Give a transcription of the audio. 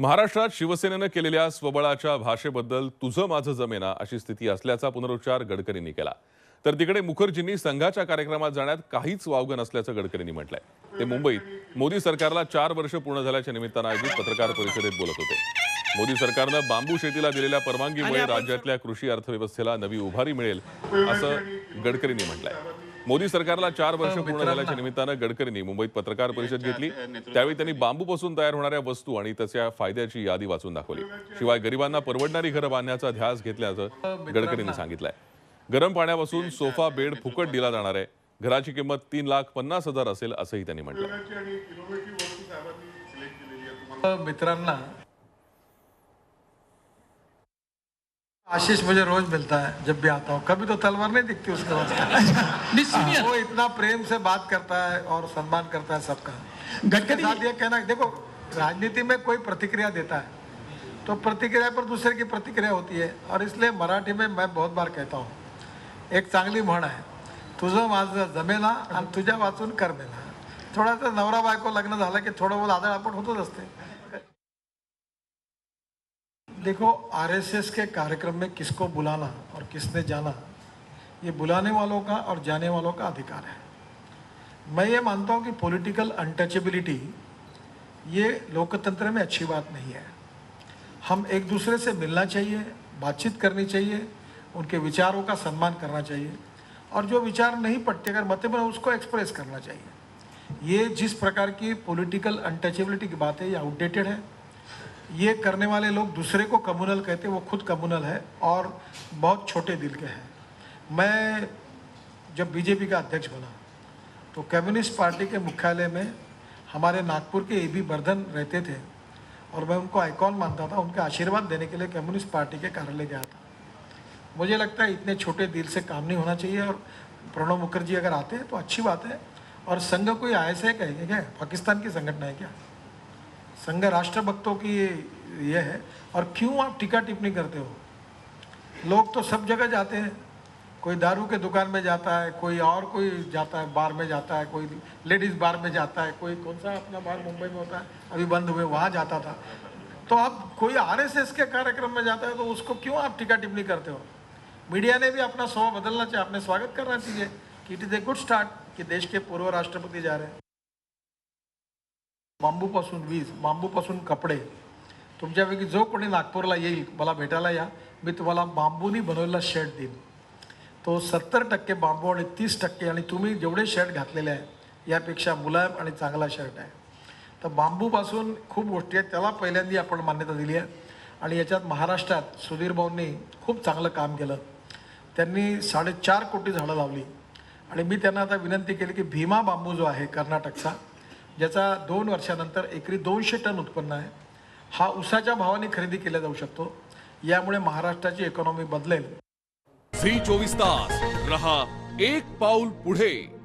महाराष्ट्रात शिवसेनेनं केलेल्या स्वबळाच्या भाषेबद्दल तुझं माझं जमेना अशी स्थिती असल्याचा पुनरुच्चार गडकरींनी केला. तर तिकडे मुखर्जींनी संघाच्या कार्यक्रमात जाण्यात काहीच वावगं नसल्याचं गडकरींनी म्हटलंय. ते मुंबईत मोदी सरकारला चार वर्ष पूर्ण झाल्याच्या निमित्तानं आयोजित पत्रकार परिषदेत बोलत होते. मोदी सरकारनं बांबू शेतीला दिलेल्या परवानगीमुळे राज्यातल्या कृषी अर्थव्यवस्थेला नवी उभारी मिळेल असं गडकरींनी म्हटलंय. मोदी सरकारला चार वर्ष पूर्ण झाल्याच्या निमित्तानं गडकरींनी मुंबईत पत्रकार परिषद घेतली. त्यावेळी त्यांनी बांबूपासून तयार होणाऱ्या वस्तू आणि त्याच्या फायद्याची यादी वाचून दाखवली. शिवाय गरिबांना परवडणारी घरं बांधण्याचा ध्यास घेतल्याचं गडकरींनी सांगितलंय. गरम पाण्यापासून सोफा बेड फुकट दिला जाणार आहे. घराची किंमत तीन लाख पन्नास हजार असेल असंही त्यांनी म्हटलं मित्रांना आशीष मुझे रोज मिलता है जब भी आता हूँ। कभी तो तलवार नहीं दिखती उसके पास वो इतना प्रेम से बात करता है और सम्मान करता है सबका। गडकरी साथ ये कहना देखो राजनीति में कोई प्रतिक्रिया देता है तो प्रतिक्रिया पर दूसरे की प्रतिक्रिया होती है। और इसलिए मराठी में मैं बहुत बार कहता हूँ एक चांगली म्हण आहे तुझं माझं जमेना आणि तुझ्या वाचून करमेना थोडासा नवरा बायको लग्न झालं की थोडं बहुत आदळ आपण होतच असते। देखो आरएसएस के कार्यक्रम में किसको बुलाना और किसने जाना, ये बुलाने वालों का और जाने वालों का अधिकार है। मैं ये मानता हूँ कि पॉलिटिकल अनटचेबिलिटी ये लोकतंत्र में अच्छी बात नहीं है। हम एक दूसरे से मिलना चाहिए, बातचीत करनी चाहिए, उनके विचारों का सम्मान करना चाहिए, और जो विचार नहीं पड़ते अगर मत बने, उसको एक्सप्रेस करना चाहिए। ये जिस प्रकार की पॉलिटिकल अनटचेबिलिटी की बात है, ये आउटडेटेड है। ये करने वाले लोग दूसरे को कम्युनल कहते वो खुद कम्युनल है और बहुत छोटे दिल के हैं। मैं जब बीजेपी का अध्यक्ष बना तो कम्युनिस्ट पार्टी के मुख्यालय में हमारे नागपुर के ए बी बर्धन रहते थे और मैं उनको आइकॉन मानता था, उनके आशीर्वाद देने के लिए कम्युनिस्ट पार्टी के कार्यालय गया था। मुझे लगता है इतने छोटे दिल से काम नहीं होना चाहिए और प्रणब मुखर्जी अगर आते हैं तो अच्छी बात है। और संघ कोई ऐसे है कहेंगे क्या? पाकिस्तान की संगठन है क्या? संघ राष्ट्र भक्तों की ये है। और क्यों आप टीका टिप्पणी करते हो? लोग तो सब जगह जाते हैं। कोई दारू के दुकान में जाता है, कोई और कोई जाता है, बार में जाता है, कोई लेडीज़ बार में जाता है, कोई कौन सा अपना बार मुंबई में होता है, अभी बंद हुए, वहाँ जाता था। तो आप कोई आरएसएस के कार्यक्रम में जाता है तो उसको क्यों आप टीका टिप्पणी करते हो? मीडिया ने भी अपना स्वभाव बदलना चाहिए आपने स्वागत करना चाहिए कि it is a good start, कि देश के पूर्व राष्ट्रपति जा रहे हैं। बांबूपासून वीज बांबूपासून कपडे. तुमच्यापैकी जो कोणी नागपूरला येईल मला भेटायला या. मी तुम्हाला बांबूनी बनवलेला शर्ट देईन. तो सत्तर टक्के बांबू आणि तीस टक्के आणि तुम्ही जेवढे शर्ट घातलेले आहे यापेक्षा मुलायम आणि चांगला शर्ट आहे. तर बांबूपासून खूप गोष्टी आहेत त्याला पहिल्यांदा आपण मान्यता दिली आहे. आणि याच्यात महाराष्ट्रात सुधीर भाऊंनी खूप चांगलं काम केलं. त्यांनी साडेचार कोटी झाडं लावली. आणि मी त्यांना आता विनंती केली की भीमा बांबू जो आहे कर्नाटकचा ज्याचा दोन वर्षानंतर एकरी दोनशे टन उत्पन्न आहे. हा उसाच्या भावाने खरेदी केला जाऊ शकतो. यामुळे महाराष्ट्राची इकॉनॉमी बदलेल. झी चोवीस तास. रहा एक पाऊल पुढे.